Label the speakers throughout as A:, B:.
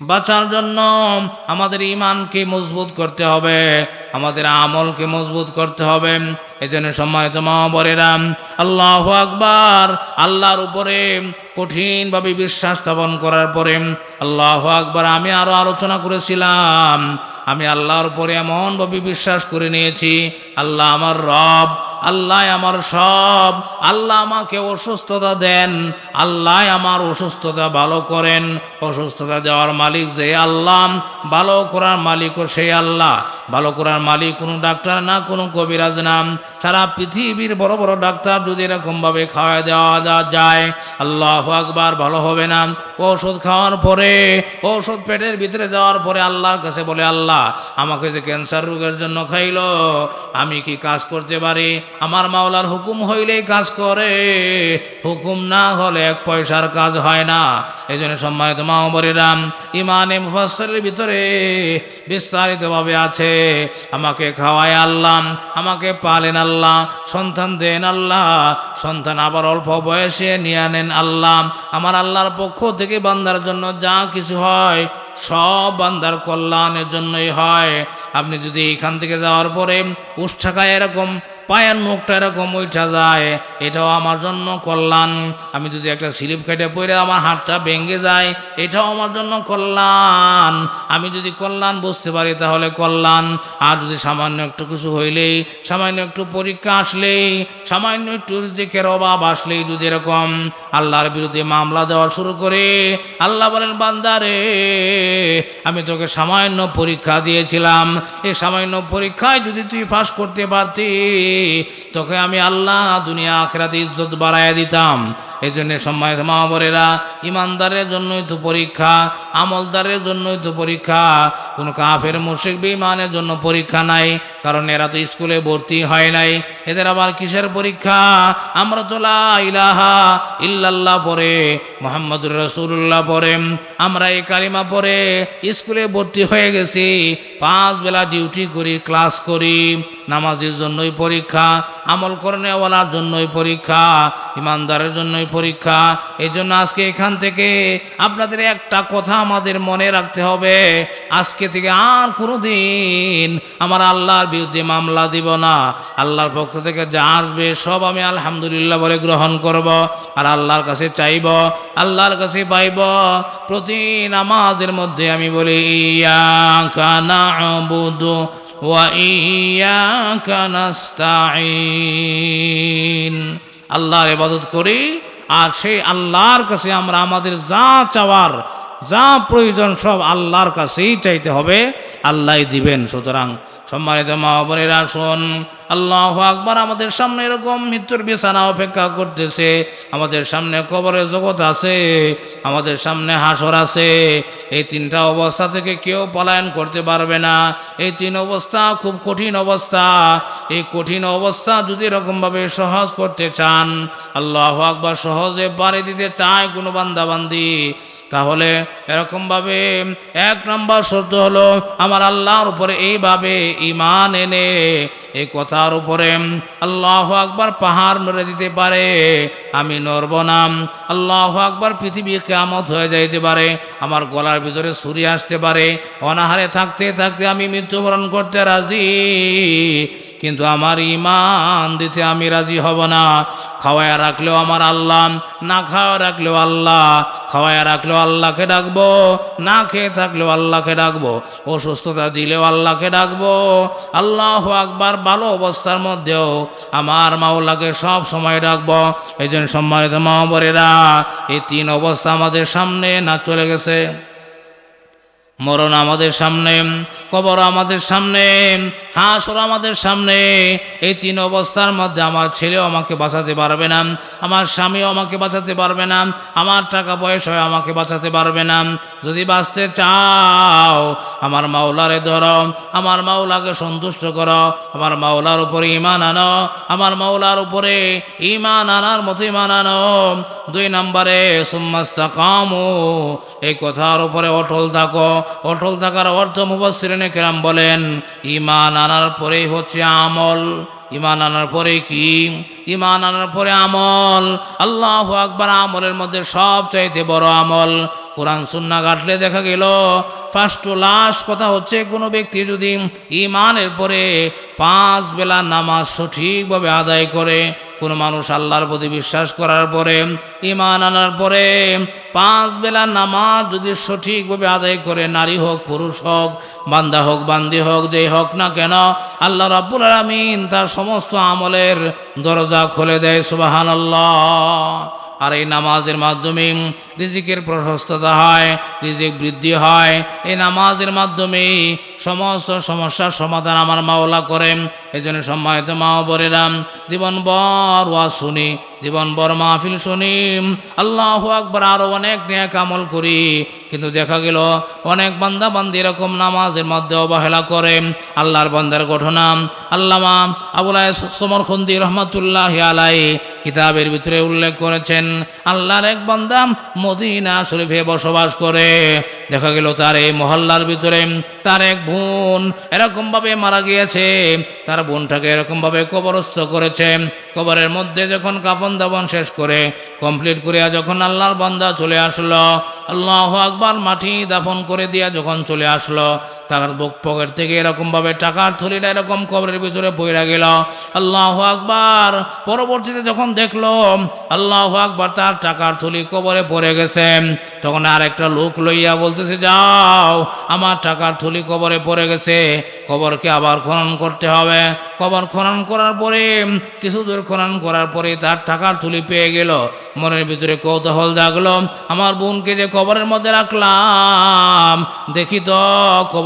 A: বাঁচার জন্য আমাদের ইমানকে মজবুত করতে হবে, আমাদের আমলকে মজবুত করতে হবে। এই জন্য সম্মানিত মহাবরেরা আল্লাহ আকবার, আল্লাহর উপরে কঠিনভাবে বিশ্বাস স্থাপন করার পরে আল্লাহ আকবার আমি আরও আলোচনা করেছিলাম। আমি আল্লাহর উপরে এমনভাবে বিশ্বাস করে নিয়েছি, আল্লাহ আমার রব আল্লাহ আমার সব, আল্লাহ আমাকে অসুস্থতা দেন, আল্লাহ আমার অসুস্থতা ভালো করেন, অসুস্থতা দেওয়ার মালিক যে আল্লাহ, ভালো করার মালিকও সেই আল্লাহ, ভালো করার মালিক কোনো ডাক্তার না, কোনো কবিরাজ নাম সারা পৃথিবীর বড় বড় ডাক্তার যদি এরকমভাবে খাওয়া দেওয়া যায়, আল্লাহ আকবার ভালো হবে না। ওষুধ খাওয়ার পরে, ওষুধ পেটের ভিতরে যাওয়ার পরে আল্লাহর কাছে বলে, আল্লাহ, আমাকে যে ক্যান্সার রোগের জন্য খাইলো, আমি কি কাজ করতে পারি? আমার মাওলার হুকুম হইলেই কাজ করে। হুকুম না হলে এক পয়সার কাজ হয় না। এই জন্য সম্মানিত মাহবরিরাম ইমানে মুফাসসরের ভিতরে বিস্তারিতভাবে আছে, আমাকে খাওয়ায় আল্লাহ, আমাকে পালেন আল্লাহ সন্তান দেন আল্লাহ, সন্তান আবার অল্প বয়সে নিয়ে আনেন আল্লাহ। আমার আল্লাহর পক্ষ থেকে বান্দার জন্য যা কিছু হয়, সব বান্দার কল্যাণের জন্যই হয়। আপনি যদি এখান থেকে যাওয়ার পরে উষ্ঠাকায় এরকম পায়ের মুখটা এরকম উঠা যায়, এটাও আমার জন্য কল্যাণ। আমি যদি একটা স্লিপ কেটে পড়ে আমার হাতটা ভেঙে যায়, এটাও আমার জন্য কল্যাণ। আমি যদি কল্যাণ বুঝতে পারি তাহলে কল্যাণ। আর যদি সামান্য একটু কিছু হইলেই, সামান্য একটু পরীক্ষা আসলেই, সামান্য একটু রিজিকের অভাব আসলেই যদি এরকম আল্লাহর বিরুদ্ধে মামলা দেওয়া শুরু করে, আল্লাহ বলেন বান্দারে আমি তোকে সামান্য পরীক্ষা দিয়েছিলাম। এই সামান্য পরীক্ষায় যদি তুই পাস করতে পারতি তোকে আমি আল্লাহ দুনিয়া আখরাতে ইজ্জত বাড়াইয়া দিতাম। এই জন্য সম্মানিত মহাবরেরা ইমানদারের জন্যই তো পরীক্ষা, আমলদারের জন্যই তো পরীক্ষা। কোনো কাফের মুর্শিক বিমানের জন্য পরীক্ষা নাই, কারণ এরা তো স্কুলে ভর্তি হয় নাই। এদের আবার কিসের পরীক্ষা? আমরা তো ইলাহা ইল্লাল্লাহ পরে মোহাম্মদুর রসুল্লাহ পরে আমরা এই কালিমা পরে স্কুলে ভর্তি হয়ে গেছি, পাঁচ বেলা ডিউটি করি, ক্লাস করি, নামাজের জন্যই পরীক্ষা। আমল করনেওয়ালার জন্যই পরীক্ষা, ইমানদারের জন্যই পরীক্ষা। এই জন্য আজকে এখান থেকে আপনাদের একটা কথা আমাদের মনে রাখতে হবে। আজকে থেকে আর কোনো দিন আমার আল্লাহর বিরুদ্ধে মামলা দিব না। আল্লাহর পক্ষ থেকে যা আসবে সব আমি আলহামদুলিল্লাহ বলে গ্রহণ করব আর আল্লাহর কাছে চাইব, আল্লাহর কাছে পাইব। প্রতি নামাজের মধ্যে আমি বলি ইয়া কানা বুধু وإياك نستعين আল্লাহর ইবাদত করি আর সেই আল্লাহর কাছে আমরা আমাদের যা চাওয়ার যা প্রয়োজন সব আল্লাহর কাছেই চাইতে হবে আল্লাহ দিবেন সুতরাং সম্মানিত মহাবনেরা শোন, আল্লাহ আকবার আমাদের সামনে এরকম মৃত্যুর বিছানা অপেক্ষা করতেছে, আমাদের সামনে কবরের জগৎ আছে, আমাদের সামনে হাসর আছে, এই তিনটা অবস্থা থেকে কেউ পলায়ন করতে পারবে না, এই তিন অবস্থা খুব কঠিন অবস্থা, এই কঠিন অবস্থা যদি এরকমভাবে সহজ করতে চান, আল্লাহ আকবার সহজে পারে দিতে চায় কোনো বান্দাবান্দি তাহলে এরকমভাবে এক নম্বর শর্ত হলো আমার আল্লাহর উপরে এইভাবে ইমান এনে এই কথার উপরে আল্লাহ আকবার পাহাড় নড়ে দিতে পারে, আমি নড়ব না। আল্লাহ আকবার পৃথিবী কেমত হয়ে যাইতে পারে, আমার গলার ভিতরে ছুরি আসতে পারে, অনাহারে থাকতে থাকতে আমি মৃত্যুবরণ করতে রাজি, কিন্তু আমার ইমান দিতে আমি রাজি হব না। খাওয়ায় রাখলেও আমার আল্লাহ, না খাওয়া রাখলেও আল্লাহ, খাওয়ায় রাখলেও আল্লাহকে ডাকবো, না খেয়ে থাকলেও আল্লাহকে ডাকবো, অসুস্থতা দিলেও আল্লাহকে ডাকবো। আল্লাহ আকবার ভালো অবস্থার মধ্যেও আমার মাওলাকে সব সময় ডাকবো। এই জন্য সম্মানিত মহাবরেরা এই তিন অবস্থা আমাদের সামনে না চলে গেছে। মরণ আমাদের সামনে, কবর আমাদের সামনে হাসর আমাদের সামনে। এই তিন অবস্থার মধ্যে আমার ছেলেও আমাকে বাঁচাতে পারবে না, আমার স্বামীও আমাকে বাঁচাতে পারবে না, আমার টাকা পয়সাও আমাকে বাঁচাতে পারবে না। যদি বাঁচতে চাও, আমার মাওলারে ধরো, আমার মাওলাকে সন্তুষ্ট করো, আমার মাওলার উপরে ইমান আনো, আমার মাওলার উপরে ইমান আনার মতো ইমান আনো। দুই নম্বরে সুম্মাস্তা কামু এই কথার উপরে অটল থাকো অটল থাকার অর্থ মুবাসিরিনে কেরাম বলেন, ইমান আনার পরেই হচ্ছে আমল। ইমান আনার পরে কি? ইমান আনার পরে আমল। আল্লাহ আকবার আমলের মধ্যে সব চাইতে বড় আমল। কোরআন সুন্না ঘাটলে দেখা গেল ফার্স্ট লাস্ট কথা হচ্ছে কোনো ব্যক্তি যদি ইমানের পরে পাঁচ বেলা নামাজ সঠিকভাবে আদায় করে কোনো মানুষ আল্লাহর প্রতি বিশ্বাস করার পরে ইমান আনার পরে পাঁচ বেলা নামাজ যদি সঠিকভাবে আদায় করে, নারী হোক, পুরুষ হোক, বান্দা হোক, বান্দি হোক যেই হোক না কেন, আল্লাহ রাব্বুল আলামিন তার সমস্ত আমলের দরজা খুলে দেয় সুবাহান আল্লাহ আর এই নামাজের মাধ্যমে রিজিকের প্রশস্ততা হয় রিজিক বৃদ্ধি হয়। এই নামাজের মাধ্যমে সমস্ত সমস্যার সমাধান আমার মাওলা করেন। এই জন্য সম্মানিত মা বরেরাম জীবন বর ওয়া শুনি জীবন বর মাহফিল শুনি। আল্লাহ আকবার আরও অনেক ন্যাক আমল করি। কিন্তু দেখা গেল, অনেক বান্দা বান্দি এরকম নামাজের মধ্যে অবহেলা করে। আল্লাহর বান্দার ঘটনা, আল্লামা আবুলাই সমর খন্দি রহমতুল্লাহ আলাই কিতাবের ভিতরে উল্লেখ করেছেন, আল্লাহর এক বান্দা মদিনা শরীফে বসবাস করে। দেখা গেল তার এই মহল্লার ভিতরে, তার এক বোন এরকমভাবে মারা গিয়েছে, তার বোনটাকে এরকমভাবে কবরস্থ করেছে। কবরের মধ্যে যখন কাফন দাবন শেষ করে কমপ্লিট করিয়া যখন আল্লাহর বান্দা চলে আসলো, আল্লাহ আকবার মাটি দাফন করে দিয়া যখন চলে আসলো তার বুক পকেট থেকে এরকমভাবে টাকার থলিটা এরকম কবরের ভিতরে পইরা গেল। আল্লাহ আকবার। পরবর্তীতে যখন দেখল, আল্লাহ আকবার তার টাকার থলি কবরে পড়ে গেছে। তখন আর একটা লোক লইয়া বলতেছে, যাও, আমার টাকার থলি কবরে পড়ে গেছে। কবরকে আবার খনন করতে হবে। কবর খনন করার পরে, কিছু দূর খনন করার পরে তার টাকার থলি পেয়ে গেল। মনের ভিতরে কৌতূহল জাগলো। আমার বোনকে যে কবরের মধ্যে রাখলাম, দেখি তো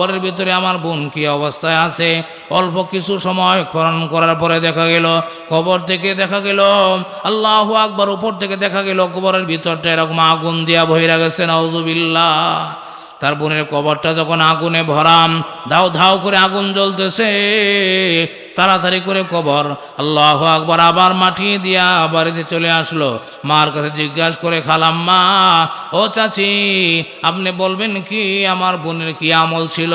A: কবরের ভিতরে আমার বোন কি অবস্থায় আছে? অল্প কিছু সময় খনন করার পরে দেখা গেল, কবর থেকে দেখা গেল, আল্লাহ আকবার উপর থেকে দেখা গেল, কবরের ভিতরটা এরকম আগুন দিয়া বহিরা গেছে নজুবিল্লা তার বোনের কবরটা যখন আগুনে ভরাম, ধাও ধাও করে আগুন জ্বলতেছে। তাড়াতাড়ি করে কবর। আল্লাহ আকবার আবার মাটি দিয়া বাড়িতে চলে আসলো। মার কাছে জিজ্ঞাসা করে খালাম মা ও চাচি, আপনি বলবেন কি আমার বোনের কি আমল ছিল?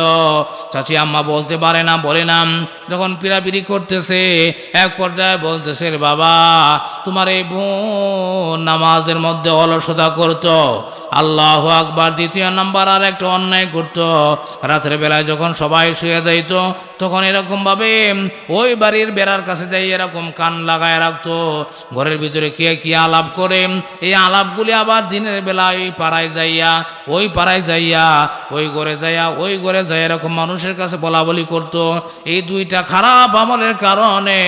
A: চাচি আম্মা বলতে পারে না, বলে না। যখন পিড়াপিড়ি করতেছে, এক পর্যায়ে বলতেছে "রে বাবা, তোমার এই বোন নামাজের মধ্যে অলসতা করতো। আল্লাহ আকবার দ্বিতীয় নাম্বার আর একটা অন্যায় করতো। রাতের বেলায় যখন সবাই শুয়ে যাইতো, তখন এরকমভাবে ওই বাড়ির বেড়ার কাছে যাই এরকম কান লাগায় রাখতো। ঘরের ভিতরে কে কি আলাপ করে? এই আলাপগুলি আবার দিনের বেলায় পাড়ায় যাইয়া ওই পাড়ায় যাইয়া, ওই ঘরে যাইয়া, ওই ঘরে যাই এরকম মানুষের কাছে বলা বলি করতো। এই দুইটা খারাপ আমলের কারণে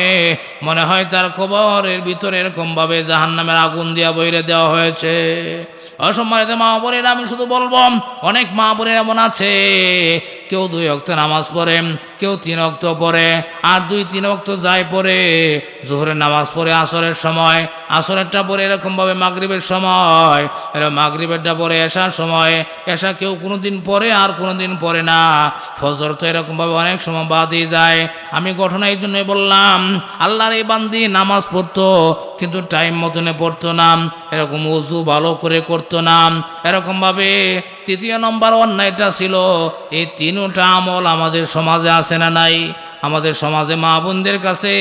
A: মনে হয় তার কবরের ভিতরে এরকমভাবে জাহান নামের আগুন দিয়া বইরে দেওয়া হয়েছে। অসম্মানিত মা বোনেরা, আমি শুধু বলব, অনেক মা বোনের এমন আছে। কেউ দুই অক্ত নামাজ পড়ে, কেউ তিন অক্ত পড়ে, আর দুই তিন অক্ত যায় পড়ে। জোহরের নামাজ পড়ে আসরের সময়, আসরেরটা পরে এরকমভাবে মাগরিবের সময়, এরকম মাগরিবেরটা পরে এসার সময় এসা কেউ কোনো দিন পরে আর কোনো দিন পরে না। ফজর তো এরকমভাবে অনেক সময় বাদই যায়। আমি ঘটনা এই জন্যই বললাম, আল্লাহর এই বান্দি নামাজ পড়তো, কিন্তু টাইম মতনে পড়তো না। এরকম উজু ভালো করে করতো না। এরকমভাবে তৃতীয় নম্বর অন্যায়টা ছিল, এই তিনটা আমল আমাদের সমাজে আসে না নাই? আমাদের সমাজে মা বোনদের কাছে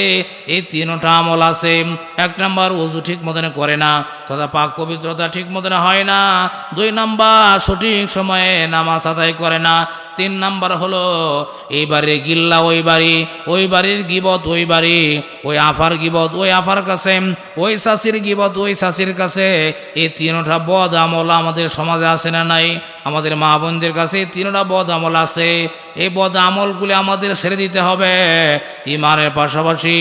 A: এই তিনটা আমল আছে। এক নম্বর উজু ঠিক মতনে করে না, তথা পাক পবিত্রতা ঠিক মতনে হয় না। দুই নম্বর সঠিক সময়ে নামাজ আদায় করে না তিন নাম্বার হলো, এই বাড়ির গিল্লা ওই বাড়ি, ওই বাড়ির গিবত ওই বাড়ি, ওই আফার গিবত ওই আফার কাছে, ওই শাশির গিবত ওই শাশির কাছে। এই তিনটা বদ আমল আমাদের সমাজে আছে না নাই? আমাদের মা বোনদের কাছে এই তিনটা বদ আমল আছে। এই বদ আমলগুলি আমাদের ছেড়ে দিতে হবে। ইমানের পাশাপাশি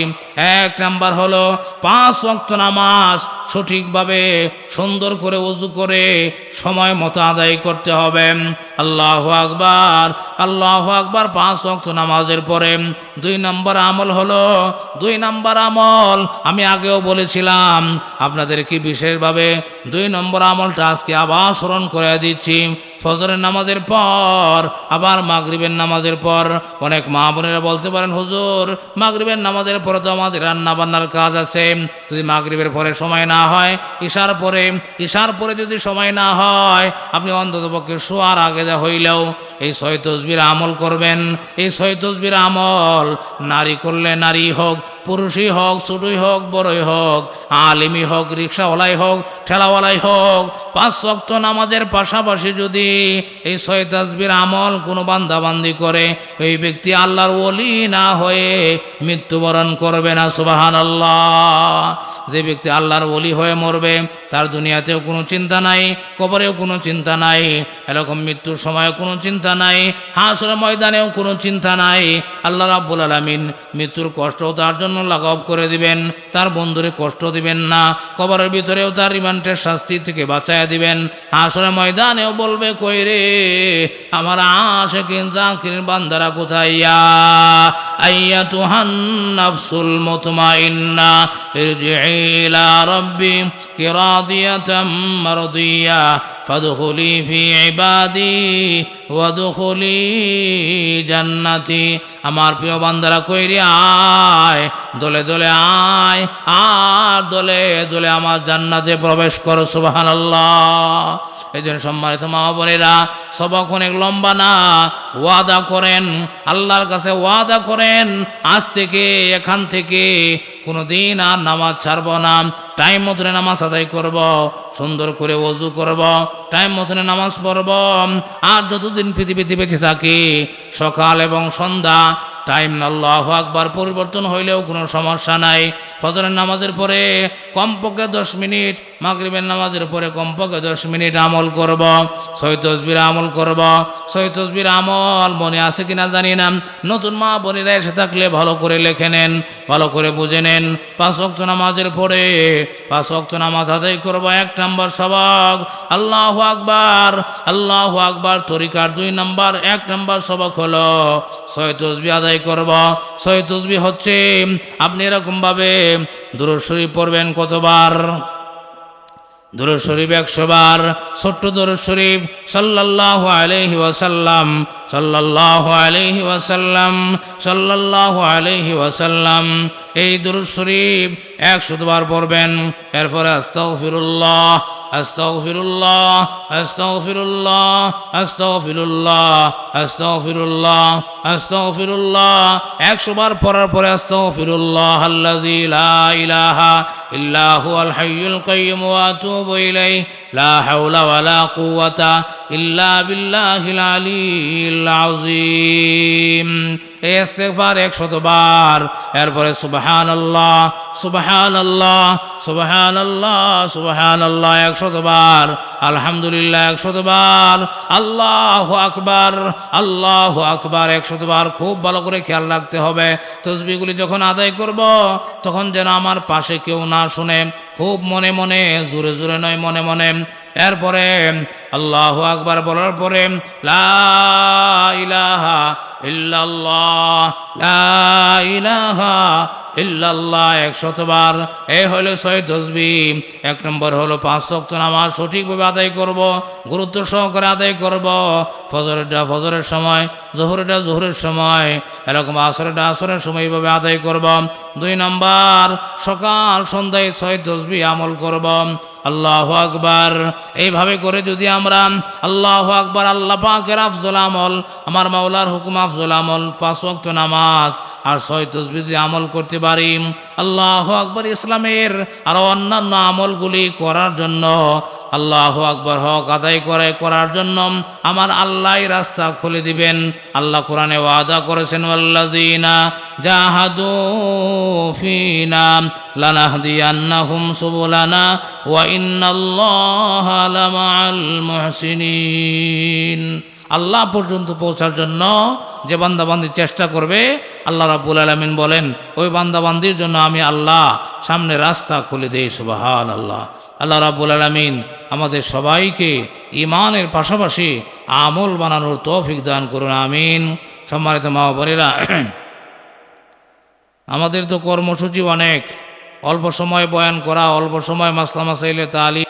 A: এক নাম্বার হলো, পাঁচ অক্ত নামাজ সঠিকভাবে সুন্দর করে উজু করে সময় মতো আদায় করতে হবে। আল্লাহ আকবার আল্লাহ আকবার পাঁচ অক্ত নামাজের পরে। দুই নম্বর আমল হলো, দুই নম্বর আমল, আমি আগেও বলেছিলাম, আপনাদেরকে বিশেষভাবে দুই নম্বর আমলটা আজকে আবার স্মরণ করে দিচ্ছি। ফজরের নামাজের পর, আবার মাগরিবের নামাজের পর, অনেক মা বোনেরা বলতে পারেন, হুজুর, মাগরিবের নামাজের পরে তো আমাদের রান্না বান্নার কাজ আছে। যদি মাগরিবের পরে সময় না হয়, ঈশার পরে ঈশার পরে যদি সময় না হয়, আপনি অন্তত পক্ষে শোয়ার আগে যা হইলেও এই ছয় তসবির আমল করবেন। এই ছয় তসবির আমল নারী করলে নারী হোক, পুরুষই হোক, ছোটই হোক, বড়ই হোক আলিমি হোক, রিক্সাওয়ালাই হোক, ঠেলাওয়ালাই হোক, পাঁচ শক্ত নামাজের পাশাপাশি যদি এই ছয় তাসবির আমল কোনো বান্দাবান্দি করে, ওই ব্যক্তি আল্লাহর ওলি না হয়ে মৃত্যুবরণ করবে না সুবাহান আল্লাহ যে ব্যক্তি আল্লাহর ওলি হয়ে মরবে, তার দুনিয়াতেও কোনো চিন্তা নাই, কবরেও কোনো চিন্তা নাই, এরকম মৃত্যুর সময় কোনো চিন্তা নাই হাসর ময়দানেও কোনো চিন্তা নাই। আল্লাহ রাব্বুল আলামিন মৃত্যুর কষ্টও তার জন্য লাঘব করে দিবেন, তার বন্ধুরে কষ্ট দিবেন না, কবরের ভিতরেও তার রিমান্ডের শাস্তি থেকে বাঁচাইয়া দিবেন হাসর ময়দানেও বলবে কই রে? আমার আশেকিন জাকির বান্দারা কোথাইয়া আইয়া তুহান নাফসুল মুতমাইন্না ইরজি'i ইলা রাব্বি কিরাদিয়াতাম মারদিয়া ফাদখুলি ফি ইবাদি ওয়াদখুলি জান্নাতি। আমার প্রিয় বান্দারা কইরি আয়, দলে দলে আয়, আর দলে দলে আমার জান্নাতে প্রবেশ করো, সুবহানাল্লাহ। এই জন্য সম্মানিত মা বোনেরা, সবক লম্বা না, ওয়াদা করেন, আল্লাহর কাছে ওয়াদা করেন, আজ থেকে এখান থেকে কোনো দিন আর নামাজ ছাড়ব না। টাইম মতনে নামাজ আদায় করব, সুন্দর করে অজু করব, টাইম মতনে নামাজ পড়ব। আর যতদিন পৃথিবীতে বেঁচে থাকি, সকাল এবং সন্ধ্যা টাইম আল্লাহ আকবার পরিবর্তন হইলেও কোনো সমস্যা নাই। ফজরের নামাজের পরে কমপক্ষে দশ মিনিট, মাগরিবের নামাজের পরে কমপক্ষে দশ মিনিট আমল করব ছয় তসবির আমল করব ছয় তসবির আমল মনে আছে কিনা জানি না। নতুন মা বোনেরা এসে থাকলে ভালো করে লেখে নেন, ভালো করে বুঝে নেন। পাঁচ অক্ত নামাজের পরে পাঁচ অক্ত নামাজ আদায় করব, এক নম্বর সবক, আল্লাহ আকবার আল্লাহ আকবার, তরিকার দুই নম্বর, এক নম্বর সবক হলো ছয় তসবি আদায় করব। ছয় তসবি হচ্ছে, আপনি এরকমভাবে দুরুদ শরীফ পড়বেন কতবার? দরুদ শরীফ একশো বার ছোট্ট দরুদ সাল্লাহ আলহি ওয়াসাল্লাম সাল্লাহ আলহি ওয়াসাল্লাম সাল্লাহ আলহি ওয়াসাল্লাম। এই দরুদ শরীফ একশো বার পড়বেন। এরপরে আস্তাগফিরুল্লাহ। আস্তাগফিরুল্লাহ আস্তাগফিরুল্লাহ আস্তাগফিরুল্লাহ আস্তাগফিরুল্লাহ আস্তাগফিরুল্লাহ। একশো বার পড়ার পরে আস্তাগফিরুল্লাহ আল্লাযী লা ইলাহা ইল্লা হুয়াল হাইয়ুল কাইয়্যুম, ওয়া আতুবু ইলাইহি। লা হাওলা ওয়ালা কুওয়াতা ইল্লা বিল্লাহিল আলিয়্যিল আযীম। এই ইস্তেগফার একশতবার। এরপরে সুবহানাল্লাহ সুবহানাল্লাহ সুবহানাল্লাহ সুবহানাল্লাহ একশতবার। আলহামদুলিল্লাহ একশতবার। আল্লাহ আকবার আল্লাহ আকবার একশতবার। খুব ভালো করে খেয়াল রাখতে হবে। তসবিগুলি যখন আদায় করব, তখন যেন আমার পাশে কেউ না শুনে। খুব মনে মনে, জোরে জোরে নয়, মনে মনে। এরপরে আল্লাহ আকবার বলার পরে, লা ইলাহা ইল্লাল্লাহ লা ইলাহা ইল্লাল্লাহ, একশতবার। এ হলো ছয় তসবি এক নম্বর হলো পাঁচ শক্ত নামাজ সঠিকভাবে আদায় করব, গুরুত্ব সহকারে আদায় করব। ফজরেরটা ফজরের সময় জোহরেরটা জোহরের সময়, এরকম আসরেরটা আসরের সময় এইভাবে আদায় করব। দুই নম্বর, সকাল সন্ধ্যায় ছয় তসবি আমল করব। আল্লাহ আকবার। এইভাবে করে যদি আমরা আল্লাহ আকবার, আল্লাহ পাকের আফজল আমল, আমার মাওলার হুকুম আফজল আমল, পাঁচ ওয়াক্ত নামাজ আর ছয় তসবি যদি আমল করতে পারি, আল্লাহ আকবর ইসলামের আরও অন্যান্য আমলগুলি করার জন্য, আল্লাহ আকবর হক আদায় করে, করার জন্য আমার আল্লাহ রাস্তা খুলে দিবেন। আল্লাহ কোরআনে ওয়াদা করেছেন আল্লাযিনা জাহাদু ফিনা সুবুলানা ওয়া ইন্নাল্লাহা আল্লাহ পর্যন্ত পৌঁছার জন্য যে বান্দাবান্দি চেষ্টা করবে, আল্লাহ রাব্বুল আলামিন বলেন, ওই বান্দাবান্দির জন্য আমি আল্লাহ সামনে রাস্তা খুলে দেই সুবাহান আল্লাহ আল্লাহ রাব্বুল আলামিন আমাদের সবাইকে ইমানের পাশাপাশি আমল বানানোর তৌফিক দান করুন, আমিন। সম্মানিত মা বোনেরা, আমাদের তো কর্মসূচি অনেক। অল্প সময় বয়ান করা, অল্প সময় মাসলা মাসাইলে তালি